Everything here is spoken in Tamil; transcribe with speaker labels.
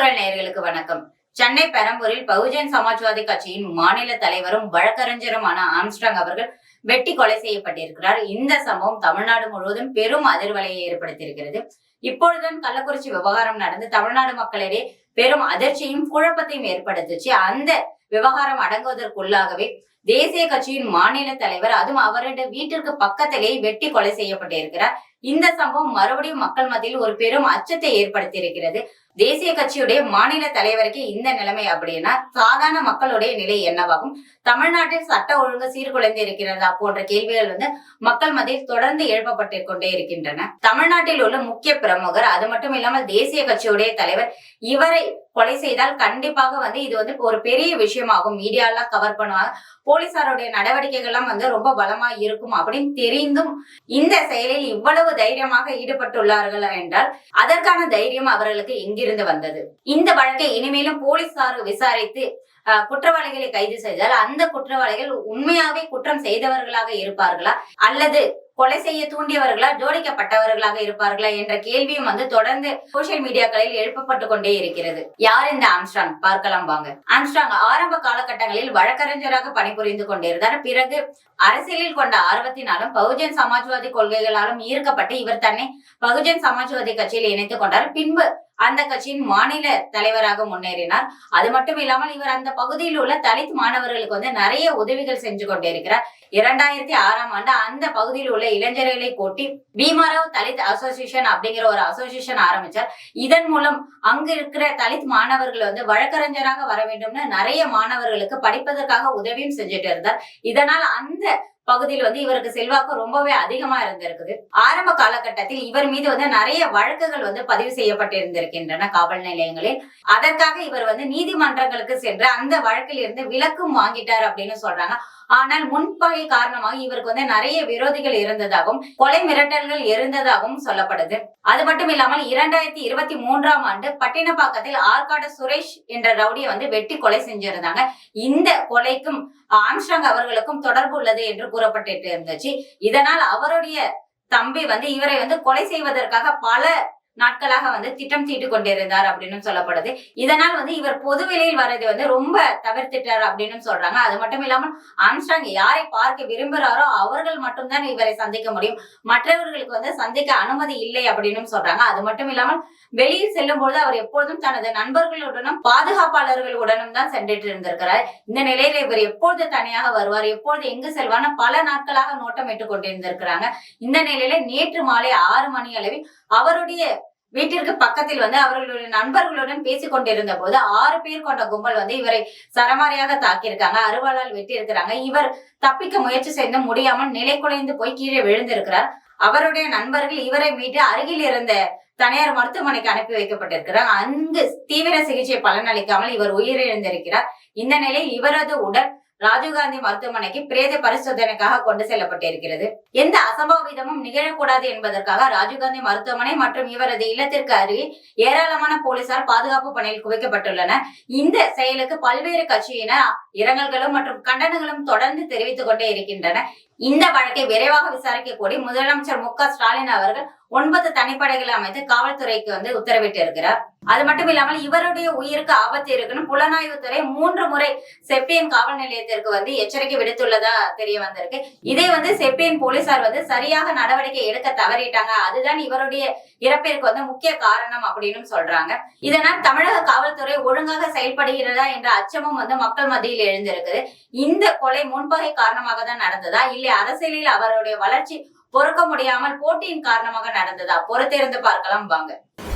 Speaker 1: குரல் நேர்களுக்கு வணக்கம் சென்னை பெரம்பூரில் பகுஜன் சமாஜ்வாதி கட்சியின் மாநில தலைவரும் வழக்கறிஞருமான ஆம்ஸ்டாங் அவர்கள் வெட்டி கொலை செய்யப்பட்டிருக்கிறார் இந்த சம்பவம் தமிழ்நாடு முழுவதும் பெரும் அதிர்வலையை ஏற்படுத்தியிருக்கிறது இப்பொழுதுதான் கள்ளக்குறிச்சி விவகாரம் நடந்து தமிழ்நாடு மக்களிடையே பெரும் அதிர்ச்சியும் குழப்பத்தையும் ஏற்படுத்துச்சு அந்த விவகாரம் அடங்குவதற்குள்ளாகவே தேசிய கட்சியின் மாநில தலைவர் அதுவும் அவருடைய வீட்டிற்கு பக்கத்திலே வெட்டி கொலை செய்யப்பட்டிருக்கிறார் இந்த சம்பவம் மறுபடியும் மக்கள் மத்தியில் ஒரு பெரும் அச்சத்தை ஏற்படுத்தியிருக்கிறது தேசிய கட்சியுடைய மாநில தலைவருக்கு இந்த நிலைமை அப்படின்னா சாதாரண மக்களுடைய நிலை என்னவாகும் தமிழ்நாட்டில் சட்ட ஒழுங்கு சீர்குலைந்து இருக்கிறதா போன்ற கேள்விகள் வந்து மக்கள் மத்தியில் தொடர்ந்து எழுப்பப்பட்டு கொண்டே இருக்கின்றன தமிழ்நாட்டில் உள்ள முக்கிய பிரமுகர் அது மட்டும் இல்லாமல் தேசிய கட்சியுடைய தலைவர் இவரை கொலை செய்தால் கண்டிப்பாக வந்து இது வந்து ஒரு பெரிய விஷயமாகும் மீடியாலாம் கவர் பண்ணுவாங்க போலீசாருடைய நடவடிக்கைகள்லாம் வந்து ரொம்ப பலமா இருக்கும் அப்படின்னு தெரிந்தும் இந்த செயலில் இவ்வளவு தைரியமாக ஈடுபட்டுள்ளார்கள் என்றால் அதற்கான தைரியம் அவர்களுக்கு எங்கிருந்து வந்தது இந்த வழக்கை இனிமேலும் போலீசார் விசாரித்து குற்றவாளிகளை கைது செய்தால் அந்த குற்றவாளிகள் உண்மையாவே குற்றம் செய்தவர்களாக இருப்பார்களா அல்லது கொலை செய்ய தூண்டியவர்களா ஜோடிக்கப்பட்டவர்களாக இருப்பார்களா என்ற கேள்வியும் வந்து தொடர்ந்து சோசியல் மீடியாக்களில் எழுப்பப்பட்டு கொண்டே இருக்கிறது யார் இந்த ஆம்ஸ்ட்ராங் பார்க்கலாம் வாங்க ஆம்ஸ்ட்ராங் ஆரம்ப காலகட்டங்களில் வழக்கறிஞராக பணிபுரிந்து கொண்டிருந்தார் பிறகு அரசியலில் கொண்ட ஆர்வத்தினாலும் பகுஜன் சமாஜ்வாதி கொள்கைகளாலும் ஈர்க்கப்பட்டு இவர் தன்னை பகுஜன் சமாஜ்வாதி கட்சியில் இணைத்துக் கொண்டார் பின்பு அந்த கட்சியின் மாநில தலைவராக முன்னேறினார் அது மட்டும் இல்லாமல் இவர் அந்த பகுதியில் உள்ள தலித் மாணவர்களுக்கு வந்து நிறைய உதவிகள் செஞ்சு கொண்டிருக்கிறார் இரண்டாயிரத்தி ஆறாம் ஆண்டு அந்த பகுதியில் உள்ள இளைஞர்களை கூட்டி பீமாராவ் தலித் அசோசியேஷன் அப்படிங்கிற ஒரு அசோசியேஷன் ஆரம்பிச்சார் இதன் மூலம் அங்கு இருக்கிற தலித் மாணவர்கள் வந்து வழக்கறிஞராக வர வேண்டும்னு நிறைய மாணவர்களுக்கு படிப்பதற்காக உதவியும் செஞ்சுட்டு இருந்தார் இதனால் அந்த பகுதியில் வந்து இவருக்கு செல்வாக்கு ரொம்பவே அதிகமா இருந்திருக்குது ஆரம்ப காலகட்டத்தில் இவர் மீது வந்து நிறைய வழக்குகள் வந்து பதிவு செய்யப்பட்டிருந்திருக்கின்றன காவல் நிலையங்களில் அதற்காக இவர் வந்து நீதிமன்றங்களுக்கு சென்று அந்த வழக்கில் இருந்து விளக்கும் வாங்கிட்டார் அப்படின்னு சொல்றாங்க ஆனால் முன்பகை காரணமாக இவருக்கு வந்து நிறைய விரோதிகள் இருந்ததாகவும் கொலை மிரட்டல்கள் இருந்ததாகவும் சொல்லப்படுது அது மட்டும் இல்லாமல் இரண்டாயிரத்தி இருபத்தி மூன்றாம் ஆண்டு பட்டினப்பாக்கத்தில் ஆற்காடு சுரேஷ் என்ற ரவுடியை வந்து வெட்டி கொலை செஞ்சிருந்தாங்க இந்த கொலைக்கும் ஆம்ஸ்ட்ராங் அவர்களுக்கும் தொடர்பு உள்ளது என்று கூறப்பட்டு இருந்துச்சு இதனால் அவருடைய தம்பி வந்து இவரை வந்து கொலை செய்வதற்காக பல நாட்களாக வந்து திட்டம் தீட்டு கொண்டிருந்தார் அப்படின்னு சொல்லப்படுது இதனால் வந்து இவர் பொது வெளியில் வர்றதை வந்து ரொம்ப தவிர்த்துட்டார் அப்படின்னு சொல்றாங்க அது மட்டும் இல்லாமல் ஆம்ஸ்டாங் யாரை பார்க்க விரும்புகிறாரோ அவர்கள் மட்டும்தான் இவரை சந்திக்க முடியும் மற்றவர்களுக்கு வந்து சந்திக்க அனுமதி இல்லை அப்படின்னு சொல்றாங்க அது மட்டும் இல்லாமல் வெளியில் செல்லும் பொழுது அவர் எப்பொழுதும் தனது நண்பர்களுடனும் பாதுகாப்பாளர்களுடனும் தான் சென்றிட்டு இருந்திருக்கிறார் இந்த நிலையில இவர் எப்பொழுது தனியாக வருவார் எப்பொழுது எங்கு செல்வார்னு பல நாட்களாக நோட்டமிட்டு கொண்டிருந்திருக்கிறாங்க இந்த நிலையில நேற்று மாலை ஆறு மணி அளவில் அவருடைய வீட்டிற்கு பக்கத்தில் வந்து அவர்களுடைய நண்பர்களுடன் பேசிக் கொண்டிருந்த போது ஆறு பேர் கொண்ட கும்பல் வந்து இவரை சரமாரியாக தாக்கியிருக்காங்க அறுவாளால் வெட்டி இருக்கிறாங்க இவர் தப்பிக்க முயற்சி செய்து முடியாமல் நிலை குலைந்து போய் கீழே விழுந்திருக்கிறார் அவருடைய நண்பர்கள் இவரை மீட்டு அருகில் இருந்த தனியார் மருத்துவமனைக்கு அனுப்பி வைக்கப்பட்டிருக்கிறார் அங்கு தீவிர சிகிச்சை பலனளிக்காமல் இவர் உயிரிழந்திருக்கிறார் இந்த நிலையில் இவரது உடல் ராஜீவ்காந்தி மருத்துவமனைக்கு பிரேத பரிசோதனைக்காக கொண்டு செல்லப்பட்டிருக்கிறது எந்த அசம்பாவிதமும் நிகழக்கூடாது என்பதற்காக ராஜீவ்காந்தி மருத்துவமனை மற்றும் இவரது இல்லத்திற்கு அருகே ஏராளமான போலீசார் பாதுகாப்பு பணியில் குவிக்கப்பட்டுள்ளனர் இந்த செயலுக்கு பல்வேறு கட்சியினர் இரங்கல்களும் மற்றும் கண்டனங்களும் தொடர்ந்து தெரிவித்துக் கொண்டே இருக்கின்றன இந்த வழக்கை விரைவாக விசாரிக்க கோரி முதலமைச்சர் மு ஸ்டாலின் அவர்கள் ஒன்பது தனிப்படைகளை அமைத்து காவல்துறைக்கு வந்து உத்தரவிட்டு இருக்கிறார் அது மட்டும் இல்லாமல் இவருடைய உயிருக்கு ஆபத்து இருக்குன்னு புலனாய்வுத்துறை மூன்று முறை செப்பியன் காவல் நிலையத்திற்கு வந்து எச்சரிக்கை விடுத்துள்ளதா தெரிய வந்திருக்கு இதை வந்து செப்பியன் போலீசார் வந்து சரியாக நடவடிக்கை எடுக்க தவறிட்டாங்க அதுதான் இவருடைய இறப்பிற்கு வந்து முக்கிய காரணம் அப்படின்னு சொல்றாங்க இதனால் தமிழக காவல்துறை ஒழுங்காக செயல்படுகிறதா என்ற அச்சமும் வந்து மக்கள் மத்தியில் எழுந்திருக்குது இந்த கொலை முன்பகை காரணமாக தான் நடந்ததா இல்லை அரசியலில் அவருடைய வளர்ச்சி பொறுக்க முடியாமல் போட்டியின் காரணமாக நடந்ததா பொறுத்திருந்து பார்க்கலாம் வாங்க